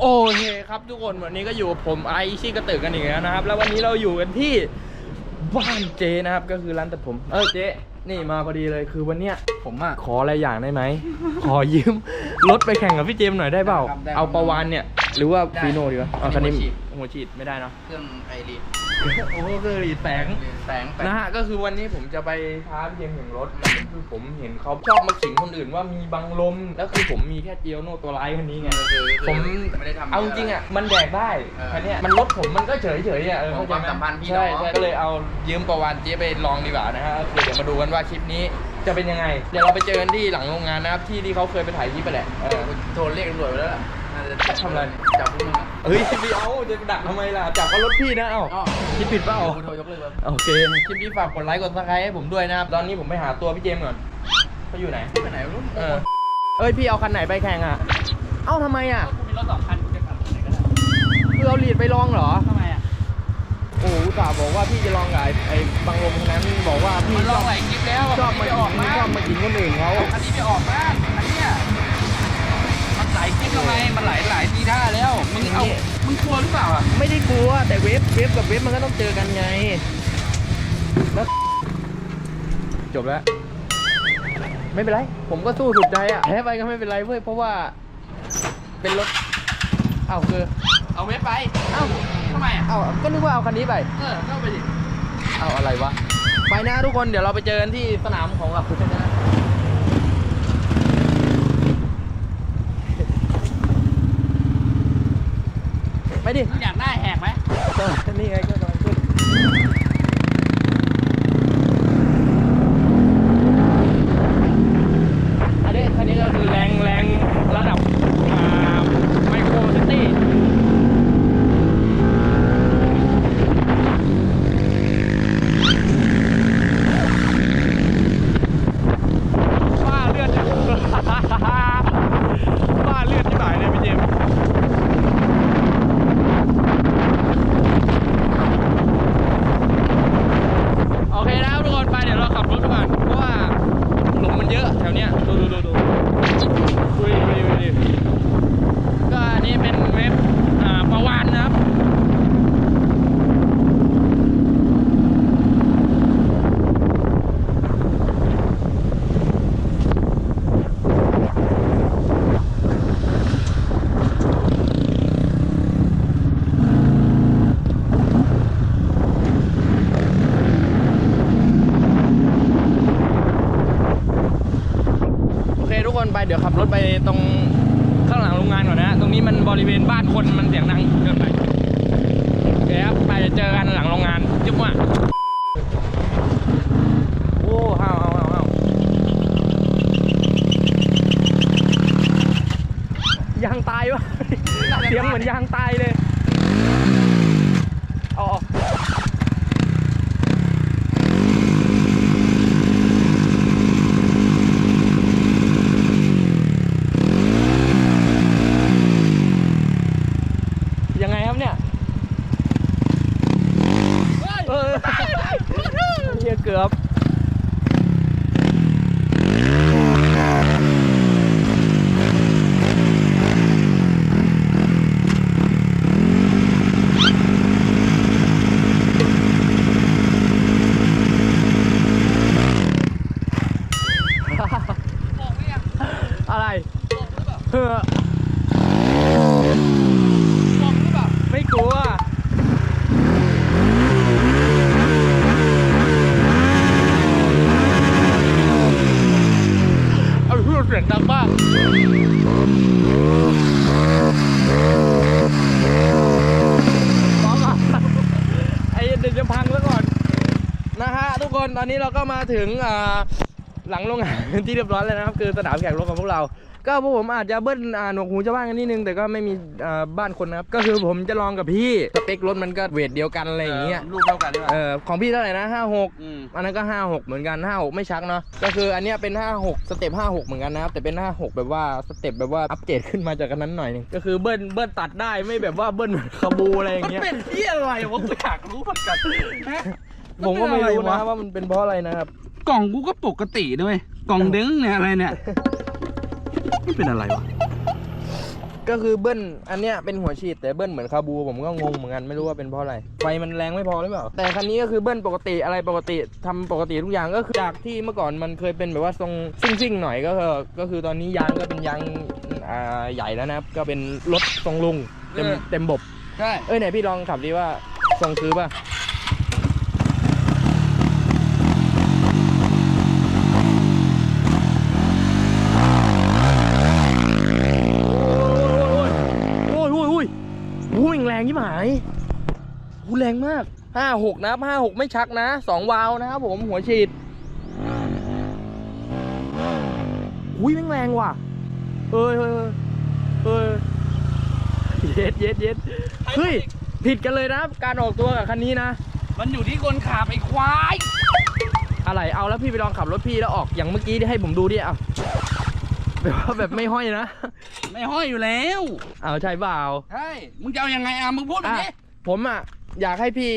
โอเคครับทุกคนวันนี้ก็อยู่กับผมไอชี่กระตึกกันอีกแล้วนะครับ แล้ววันนี้เราอยู่กันที่บ้านเจนะครับก็คือร้านตัดผม เออเจนี่มาพอดีเลยคือวันเนี้ยผมอะขออะไรอย่างได้ไหม ขอยืมรถไปแข่งกับพี่เจมส์หน่อยได้เปล่าครับได้เอาประวานเนี่ย หรือว่าได้ฟีโน่ดีวะเอาคันนี้หัวฉีด หัวฉีดไม่ได้เนาะ เครื่องไอรีด โอ้ก็รีดแสงแสงแสงนะฮะก็คือวันนี้ผมจะไปท้าพี่เจมส์แข่งรถแล้วคือผมเห็นเขาชอบมาขิงคนอื่นว่ามีบังลมแล้วคือผมมีแค่เจียวโน่ตัวร้ายคันนี้ไงคือผมไม่ได้ทำเอาจริงๆอะมันแดกได้เออคันเนี้ยมันรถผมมันก็เฉยเฉยๆอะเออของเข้ใจไหความสัมพันธ์พี่ใช่น้องใช่ก็เลยเอายืมประวันเจ๊ไปลองดีกว่านะฮะก็คือเดี๋ยวมาดูกันว่าคลิปนี้จะเป็นยังไง เดี๋ยวเราไปเจอกันที่หลังโรงงานนะครับที่ที่เขาเคยไปถ่ายคลิปไปแหละเออโทรเรียกตำรวจไปแล้วล่ะน่าจะทำอะไรจับพวกมึงอะ เฮ้ยไม่เอาจะดักทำไมล่ะจับเขารถพี่นะเอ้าอ๋อคิดผิดเปล่ากูโทรยกเลิกแล้วโอเค คลิปนี้ฝากกดไลค์กดซับสไครต์ให้ผมด้วยนะครับ ตอนนี้ผมไปหาตัวพี่เจมส์ก่อนเขาอยู่ไหน ไปไหนไม่รู้เออ เอ้ย พี่เอาคันไหนไปแข่งอะ เอ้าทำไมอะ กูมีรถสองคันกูจะขับคันไหนก็ได้คือเอาลีดไปลองเหรอ ทำไมอะโอ้โหอุตส่าห์บอกว่าพี่จะลองกับไอ้ไอ้บังลมคนนั้นบอกว่าพี่มันลชอองบหลายคลิปแล้วชอบมาคันนี้ไปออกกินมาชอบมากินคนอื่นเขา คันนี้ไปออกบ้านคันเนี้ย มันหลายคลิปแล้วไงมันหลายหลายทีท่าแล้วมึงเอามึงกลัวหรือเปล่าอะไม่ได้กลัวแต่เวฟเวฟกับเวฟมันก็ต้องเจอกันไงแล้วจบแล้ว ไม่เป็นไร ผมก็สู้สุดใจอะแพ้ไปก็ไม่เป็นไรเว้ยเพราะว่า เป็นรถเอ้าคือ เอาเว็บไปเอ้าทำไมอะเอ้าก็นึกว่าเอาคันนี้ไป เออก็ไปดิเอาอะไรวะไปนะทุกคนเดี๋ยวเราไปเจอกันที่สนามของกับคุณชนะ ดิมึงอยากได้แหกไหมนี่ไงก็กำลังขึ้นอันนี้คันนี้ก็คือแรงแรงระดับอ่าไมโครซิตี้ บ้าเลือด บ้าเลือดที่หมายเลยพี่เจมส์โอเคนะครับทุกคนไปเดี๋ยวเราขับรถไปก่อนเพราะว่าหลุมมันเยอะแถวเนี้ยดูดูดูดูดูดิดูดิดูดิก็อันนี้เป็นเว็บอ่าประวานนะครับ โอเคทุกคนไปเดี๋ยวขับรถไป ตรงข้างหลังโรงงานก่อนนะ ตรงนี้มันบริเวณบ้านคนมันเสียงดังเกินไปโอเคครับไปเจอกันหลังโรงงานจุ๊บว่ะโอ้ห้าวห้าวห้าวห้าวยางตายวะเสียงเหมือนยางตายเลยเอาออกยังไงครับเนี่ย เออเฮียเกือบ บอกไม่ยัง อะไร บอกหรือเปล่า เออ บอกหรือเปล่า ไม่กลัว เอาพูดเสียงดังมากบอกอะไอ้เดี๋ยวจะพังซะก่อน นะฮะทุกคน ตอนนี้เราก็มาถึงอ่าหลังโรงงานที่เรียบร้อยแล้วนะครับ คือสนามแข่งรถของพวกเรา ก็พวกผมอาจจะเบิ้ลอ่าหนวกหูชาวบ้านกันนิดนึง แต่ก็ไม่มีอ่าบ้านคนนะครับ ก็คือผมจะลองกับพี่สเปครถมันก็เวทเดียวกันอะไรอย่างเงี้ยลูกเท่ากันใช่ไหมเออของพี่เท่าไหร่นะห้าหกอืมอันนั้นก็56เหมือนกัน56ไม่ชักเนาะก็คืออันเนี้ยเป็น56สเต็ป56เหมือนกันนะครับแต่เป็น56แบบว่าสเต็ปแบบว่าอัปเกรดขึ้นมาจากกันนั้นหน่อยหนึงก็คือเบิ้ลเบิ้ลตัดได้ไม่แบบว่าเบิ้ลเหมือนคาบูอะไรอย่างเงี้ยเป็นที่อะไรวะกูอยากรู้เหมือนกันฮะ ผมก็ไม่รู้นเป็นนะอวว่ามันเป็นเพราะอะไรนะครับ กล่องกูก็ปกติด้วย กล่องเด้งเนี่ยอะไรเนี่ยไม่เป็นอะไรวะ ก็คือเบิ้ลอันเนี้ยเป็นหัวฉีดแต่เบิ้ลเหมือนคาบูผมก็งงเหมือนกันไม่รู้ว่าเป็นเพราะอะไรไฟมันแรงไม่พอหรือเปล่าแต่คันนี้ก็คือเบิ้ลปกติอะไรปกติทำปกติทุกอย่างก็คือจากที่เมื่อก่อนมันเคยเป็นแบบว่าทรงซิ่งๆหน่อยก็คือก็คือตอนนี้ยางก็เป็นยางอ่าใหญ่แล้วนะครับก็เป็นรถทรงลุงเต็มเต็มบบใช่เอ้ยไหนพี่ลองขับดิว่าทรงซื้อป่ะ โอ้ยโอ้ยโอ้ยโอ้ยแรงยิ่งหายโอ้แรงมากห้าหกนะครับห้าหกไม่ชักนะสองวาล์วนะครับผมหัวฉีดอุ้ยแม่งแรงว่ะเอ้ยเฮ้ยเฮ้ยเฮ้ยเย็ดเย็ดเย็ดเฮ้ยผิดกันเลยนะการออกตัวกับคันนี้นะ มันอยู่ที่คนขับไอ้ควาย อะไรเอาแล้วพี่ไปลองขับรถพี่แล้วออกอย่างเมื่อกี้ที่ให้ผมดูดิเอาแบบว่าแบบไม่ห้อยนะ ไม่ห้อยอยู่แล้วเอาใช่เปล่าใช่มึงจะเอายังไงอะมึงพูดมาดิอะผมอะอยากให้พี่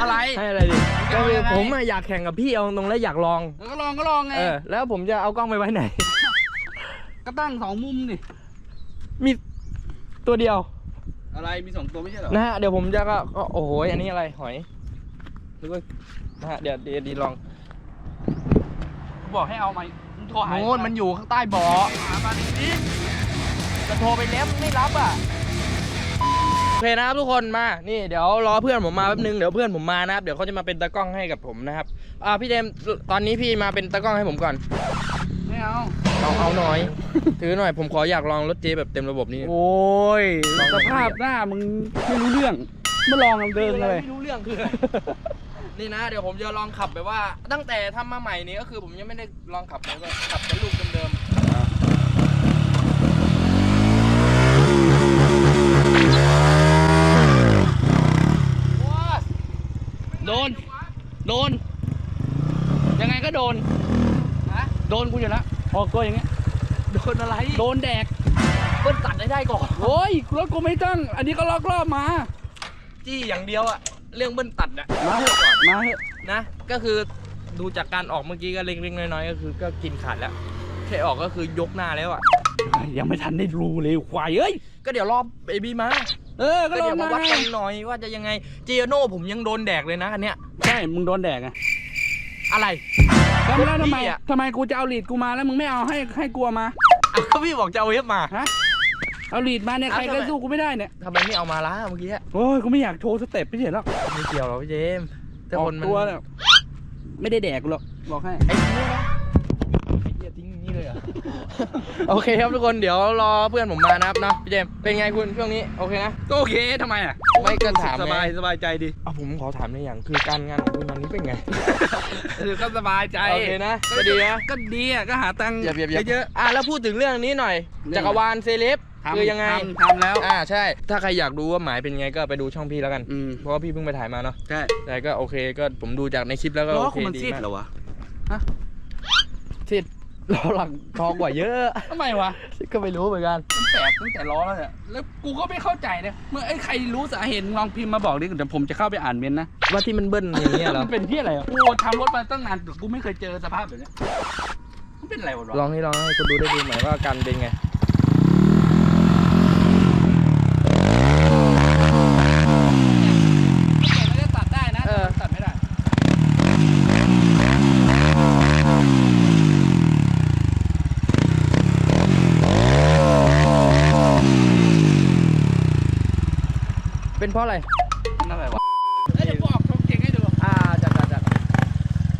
อะไร ให้อะไรดิจะก็เอาคือยังไงผมอะอยากแข่งกับพี่เอาตรงๆแล้วอยากลองก็ลองก็ลองไง เออ แล้วผมจะเอากล้องไปไว้ไหน ก็ตั้งสองมุมนี่มีตัวเดียวอะไรมีสองตัวไม่ใช่เหรอนะฮะเดี๋ยวผมจะก็ก็โอ้โหอันนี้อะไรหอยหรือว่านะฮะเดี๋ยวเดี๋ยวดีลองกู บอกให้เอามามึงโทรหาโน่นมันอยู่ข้างใต้เบาะหามาดิดิจะโทรไปแล้วไม่รับอะ โอเคนะครับทุกคนมานี่เดี๋ยวรอเพื่อนผมมาแป๊บนึงเดี๋ยวเพื่อนผมมานะครับเดี๋ยวเขาจะมาเป็นตากล้องให้กับผมนะครับอ่าพี่เจมส์ตอนนี้พี่มาเป็นตากล้องให้ผมก่อนไม่เอา เอาเอาหน่อย ถือหน่อยผมขออยากลองรถเจแบบเต็มระบบนี่ โอ้ยลองสหน่อย ภาพหน้ามึงไม่รู้เรื่องมาลองกันเดินเลย ไม่รู้เรื่องคืออะไร นี่นะ เดี๋ยวผมจะลองขับแบบว่า ตั้งแต่ทำมาใหม่นี้ก็คือผมยังไม่ได้ลองขับเลยก็ขับเป็นลูกเดิมโดน โดน ยังไงก็โดนๆฮะโดนกูอยู่แล้วออกตัวอย่างเงี้ย โดนอะไรโดนแดก เบิ้ลตัดได้ได้ก่อนโอ้ยรถกูไม่ตั้ง อันนี้ก็ลอกรอบมา จี้อย่างเดียวอะ เรื่องเบิ้ลตัดอะมาเถอะมาเถอะนะ ก็คือดูจากการออกเมื่อกี้ก็เล็กๆน้อยๆก็คือก็กินขาดแล้วแค่ออกก็คือยกหน้าแล้วอะยังไม่ทันได้รู้เลยควายเอ้ยก็เดี๋ยวรอบเอบีมา เออก็ก็ลอเดี๋งยวมามาวัดกันหน่อยว่าจะยังไงเจียโน่ผมยังโดนแดกเลยนะคันเนี้ยใช่มึงโดนแดกไงอะไร แล้วแล้วทำไมพี่อะ ทำไมกูจะเอาลีดกูมาแล้วมึงไม่เอาให้ให้กลัวมา อะก็พี่บอกจะเอาเวฟมา ฮะ เอาลีดมาเนี่ยเอาใครก็ทำไมสู้กูไม่ได้เนี่ยทำไมไม่เอามาล่ะเมื่อกี้โอ้ยกูไม่อยากโชว์สเต็ปไม่เห็นหรอกไม่เกี่ยวหรอกพี่เจมส์แต่ออคกนมันตัวเนี่ยไม่ได้แดกกูหรอกบอกให้ไอ้ทิ้งเลยนะไอ้เหี้ยทิ้งอย่างนี้เลยเหรอโอเคครับทุกคนเดี๋ยวรอเพื่อนผมมานะครับเนาะพี่เจมส์เป็นไงคุณช่วงนี้โอเคนะก็โอเคทำไมอะไม่ก็ถามสไงบายสบายใจดีเอาผมขอถามในอย่างคือการงานของคุณตอนนี้เป็นไงคือก็สบายใจโอเคนะก็ดีนะก็ดีอะก็หาตังค์อย่าเบียดเบียนเยอะอะแล้วพูดถึงเรื่องนี้หน่อยเรื่องจักรวาลเซเลบๆทำ คือยังไงทำทำแล้ว อ่าใช่ ถ้าใครอยากดูว่าหมายเป็นไงก็ไปดูช่องพี่แล้วกัน อืมเพราะว่าพี่เพิ่งไปถ่ายมาเนาะใช่แต่ก็โอเคก็ผมดูจากในคลิปแล้วก็ล้อโอเคกูมันดีซีดมากเหรอวะซีดล้อหลังทองกว่าเยอะ ทำไมวะ ก็ไม่รู้เหมือนกัน มันแปลกตั้งแต่ล้อแล้วเนี่ยแล้วกูก็ไม่เข้าใจเนี่ยเมื่อไอ้ใครรู้สาเหตุมึงลองพิมพ์มาบอกดิเดี๋ยวผมจะเข้าไปอ่านเมนต์นะว่าที่มันเบิ้ลอย่างเงี้ยเหรอ มันเป็นที่อะไรอะกูทำรถมาตั้งนานแต่กูไม่เคยเจอสภาพแบบเนี้ยมันเป็นอะไรวะลองให้ลองให้คนดูได้ดูหน่อยว่าการเป็นไง ไม่ได้ตัดได้นะ เออ ตัดไม่ได้ เป็นเพ ราะอะไรนั่นอะไรวะเอ้ยเดี๋ยวกูออกความเก่งให้ดูอ่าจัดจัดจัด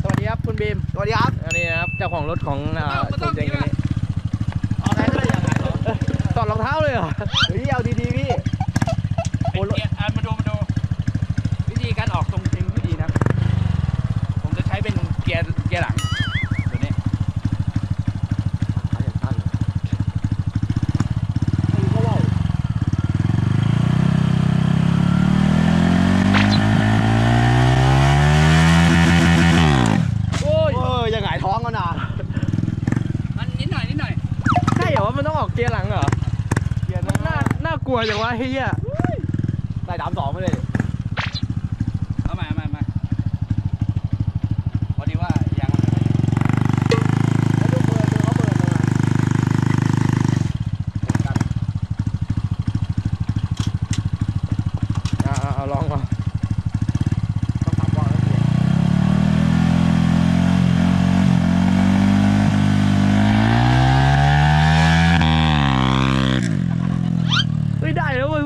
สวัสดีครับคุณบีมสวัสดีครับอันนี้นะครับเจ้าของรถของอ่าไม่ต้องเจงไม่อันต้องนี้ออกได้เลยอย่างไรเหรอถอดรองเท้าเลยเหรอเฮ้ยเอาดีๆพี่ เป็นเกียร์อะมาดูมาดู วิธีการออกตรงจริงที่ดีนะ ผมจะใช้เป็นเกียร์เกียร์หลังตัวนี้ โอ้ย เออยังไงายท้องกันนะ มันนิดหน่อยนิดหน่อย ใช่เหรอว่า มันต้องออกเกียร์หลังเหรอ เกียร์มันน่าน่ากลัวจังวะเฮียใส่ดามสองมาเลยเอาใหม่เอาใหม่เอาใหม่พอดีว่ายางมัน แล้วดูเบอร์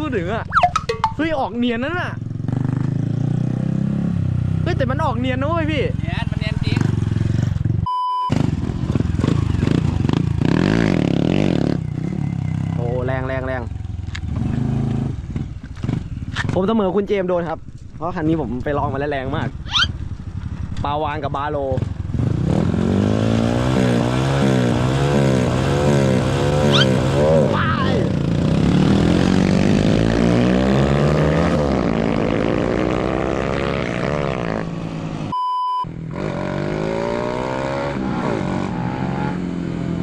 ดู ถึงอะ เฮ้ยออกเนียนนั่นน่ะเฮ้ยแต่มันออกเนียนนะเว้ยพี่ เนี่ยมันเนียนจริง โอ้แรงแรงแรงผมเสมอคุณเจมส์โดนครับ เพราะคันนี้ผมไปลองมาแล้วแรงมาก ปาวานกับบาโลว้าย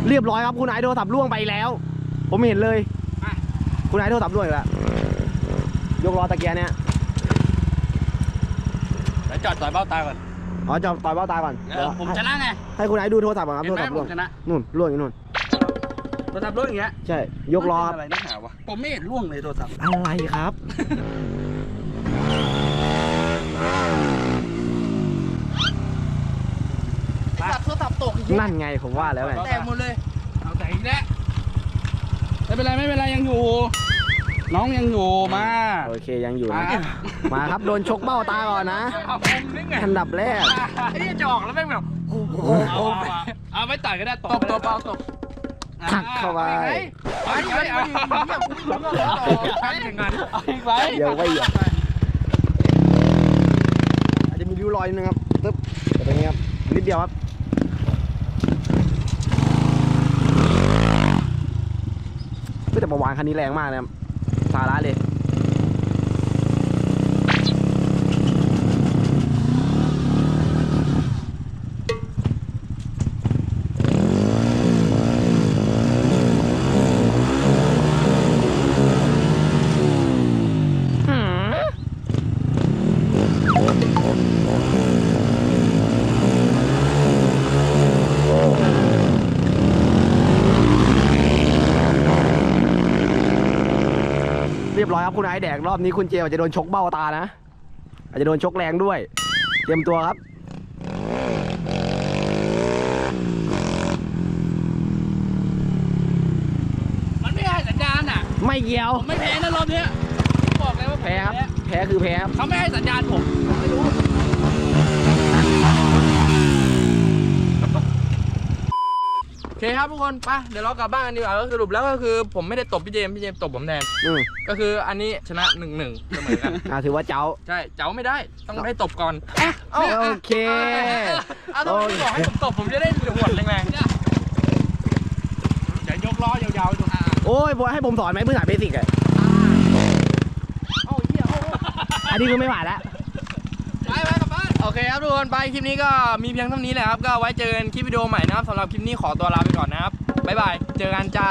เรี ยบร้อยครับคุณไอโดรศัพท์ล่วงไปแล้ว ผมเห็นเลย คุณไอโทรศัพท์ด้วยอีกแล้วยกล้อตะเกียร์เนี่ยแล้วจอดต่อยเบ้าตาก่อนอ๋อจะต่อยเบ้าตาก่อนเออผมชนะไงให้คุณไอดูโทรศัพท์ก่อนครับเห็โทนรไหมศัพท์ผล่วงมชนะนู่นล่วงอยู่นู่นโทรศัพท์ร่วงอย่างเงี้ยใช่ยกล้อครับมันเป็นอะไรนักหนาวะผมไม่เห็นร่วงเลยโทรศัพท์อะไรครับตัดโทรศัพท์ตกอีกนั่นไงผมว่าแล้วไงแตกหมดเลย เอาแต่อีกแล้วไม่เป็นไรไม่เป็นไรยังอยู่ น้องยังอยู่มาโอเคยังอยู่มานะมาครับโดนชกเบ้าตาก่อนนะเอาผมนี่ไงอันดับแรกไอ้เหี้ยจะออกแล้วแม่งแบบเอาเอาเอาเอาไม่ต่อยก็ได้ตตบตบเบาตบถักเข้าไปไปไปเอาอีกไปเอาอีกไปเดี๋ยวไปอะอาจจะมีริ้วรอยนิดนึงครับตึ๊บแต่ตรงนี้ครับนิดเดียวครับเฮ้ย แต่ประวานคันนี้แรงมากนะครับสาระเลย ครับคุณไอซ์แดกรอบนี้คุณเจมอาจจะโดนชกเบ้าตานะ อาจจะโดนชกแรงด้วย เตรียมตัวครับมันไม่ให้สัญญาณอะ ไม่เกี่ยว ผมไม่แพ้นะรอบเนี้ยผมบอกเลยว่าผมแพ้ครับ แพ้คือแพ้ครับเขาไม่ให้สัญญาณผมผมไม่รู้ เคครับทุกคนไปเดี๋ยวเรากลับบ้านกันดีกว่าก็สรุปแล้วก็คือผมไม่ได้ตบพี่เจมส์พี่เจมส์ตบผมแทนอืมก็คืออันนี้ชนะหนึ่งหนึ่งเสมอกัน อ่าถือว่าเจ้า ใช่ เจ้าไม่ได้ ต้องให้ตบก่อนอะเอาโอเค เอาทำไมไม่บอกให้ผมตบ ผมจะได้หวดแรงจะยกล้อยาวๆดูโอ้ยบอยให้ผมสอนไหมพื้นฐานเบสิกอะๆเอาเหี้ยเอาอันนี้คือไม่ไหวแล้ว ไปไปกลับบ้าน โอเคครับทุกคนไปคลิปนี้ก็มีเพียงเท่านี้แหละครับ ก็ไว้เจอกันคลิปวิดีโอใหม่นะครับสำหรับคลิปนี้ขอตัวลาไปก่อนนะครับบ๊ายบายเจอกันจ้า